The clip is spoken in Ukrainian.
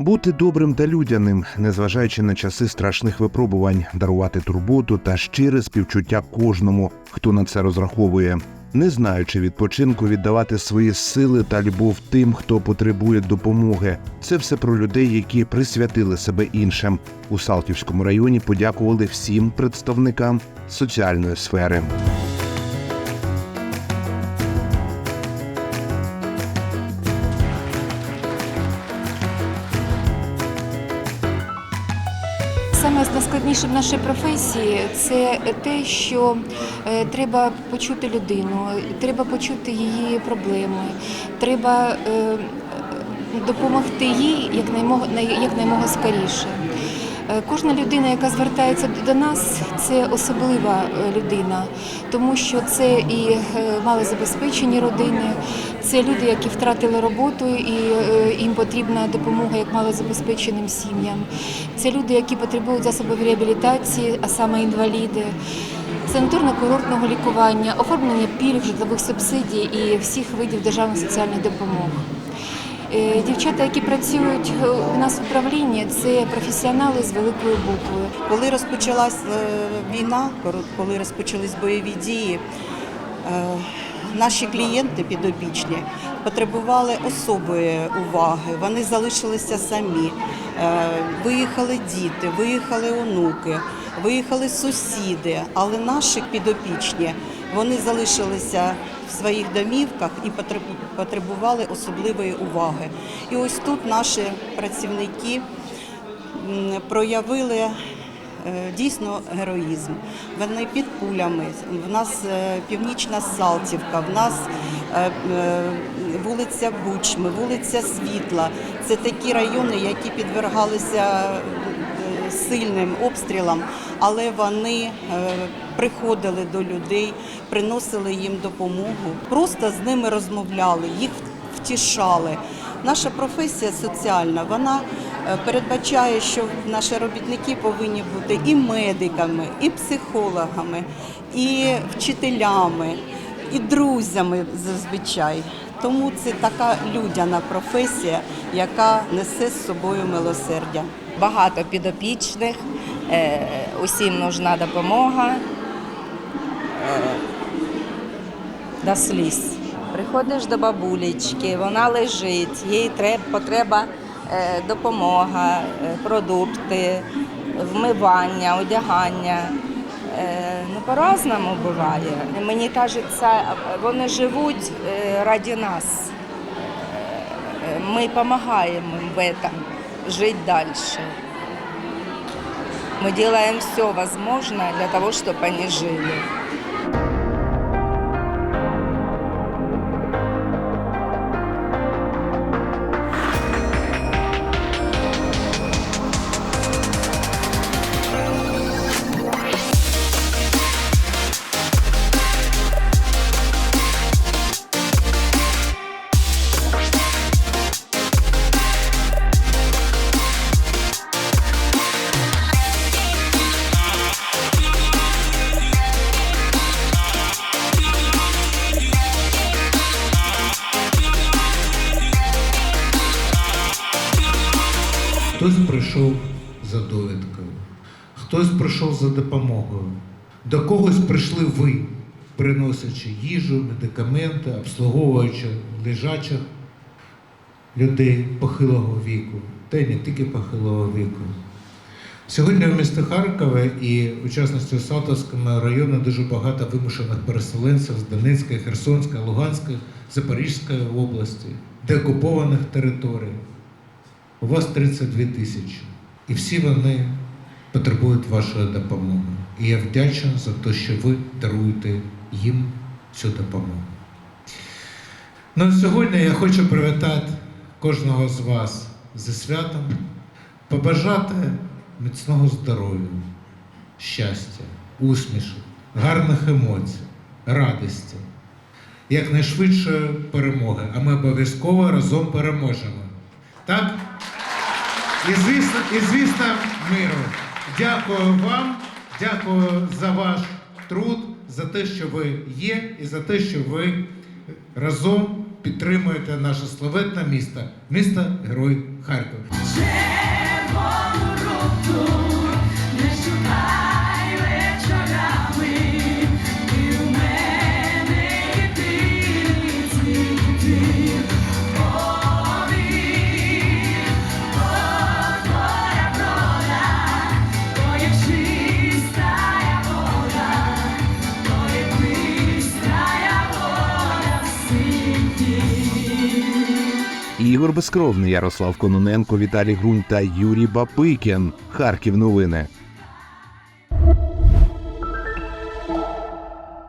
Бути добрим та людяним, незважаючи на часи страшних випробувань, дарувати турботу та щире співчуття кожному, хто на це розраховує, не знаючи відпочинку, віддавати свої сили та любов тим, хто потребує допомоги. Це все про людей, які присвятили себе іншим. У Салтівському районі подякували всім представникам соціальної сфери. Саме найскладніше в нашій професії це те, що е, треба почути людину, треба почути її проблеми, треба е, допомогти їй якнаймога, най- якнаймога скоріше. Е, Кожна людина, яка звертається до нас, це особлива е, людина, тому що це і е, малозабезпечені родини, це люди, які втратили роботу і їм потрібна допомога як малозабезпеченим сім'ям. Це люди, які потребують засобів реабілітації, а саме інваліди, санаторно-курортного лікування, оформлення пільг, житлових субсидій і всіх видів державних соціальних допомог. Е, Дівчата, які працюють е, у нас в управлінні, це професіонали з великої букви. Коли розпочалась е, війна, коли- розпочались бойові дії, наші клієнти підопічні потребували особої уваги. Вони залишилися самі. Виїхали діти, виїхали онуки, виїхали сусіди, але наші підопічні вони залишилися в своїх домівках і потребу- потребували особливої уваги. І ось тут наші працівники проявили е, дійсно героїзм. Вони під пулями. В нас е, північна Салтівка, в нас е, вулиця Бучми, вулиця Світла. Це такі райони, які підвергалися сильним обстрілам, але вони е, приходили до людей, приносили їм допомогу, просто з ними розмовляли, їх втішали. Наша професія соціальна, вона е, передбачає, що наші робітники повинні бути і медиками, і психологами, і вчителями, і друзями зазвичай. Тому це така людяна професія, яка несе з собою милосердя. багато підопічних, е, усім нужна допомога е, до сліз. Приходиш до бабулечки, вона лежить, їй треба, потреба е, допомога, продукти, вмивання, одягання. Е, Ну, по-разному буває. Мені кажеться, вони живуть е, раді нас. Е, Мы помогаем им в этом жить дальше. Мы делаем все возможное для того, чтобы они жили. Хтось прийшов за довідкою, хтось прийшов за допомогою. До когось прийшли ви, приносячи їжу, медикаменти, обслуговуючи лежачих людей похилого віку, та й не тільки похилого віку. Сьогодні в місті Харкові і в частності Салтовському районі дуже багато вимушених переселенців з Донецької, Херсонської, Луганської, Запорізької області, деокупованих територій. У вас 32 тисячі. І всі вони потребують вашої допомоги. І я вдячний за те, що ви даруєте їм цю допомогу. Ну сьогодні я хочу привітати кожного з вас зі святом, побажати міцного здоров'я, щастя, усмішок, гарних емоцій, радості, якнайшвидшої перемоги. А ми обов'язково разом переможемо. Так? І звісно, і звісно, миру. Дякую вам, дякую за ваш труд, за те, що ви є, і за те, що ви разом підтримуєте наше славетне місто, місто Герой Харкова. Ігор Безкровний, Ярослав Кононенко, Віталій Грунь та Юрій Бапикін. Харків новини.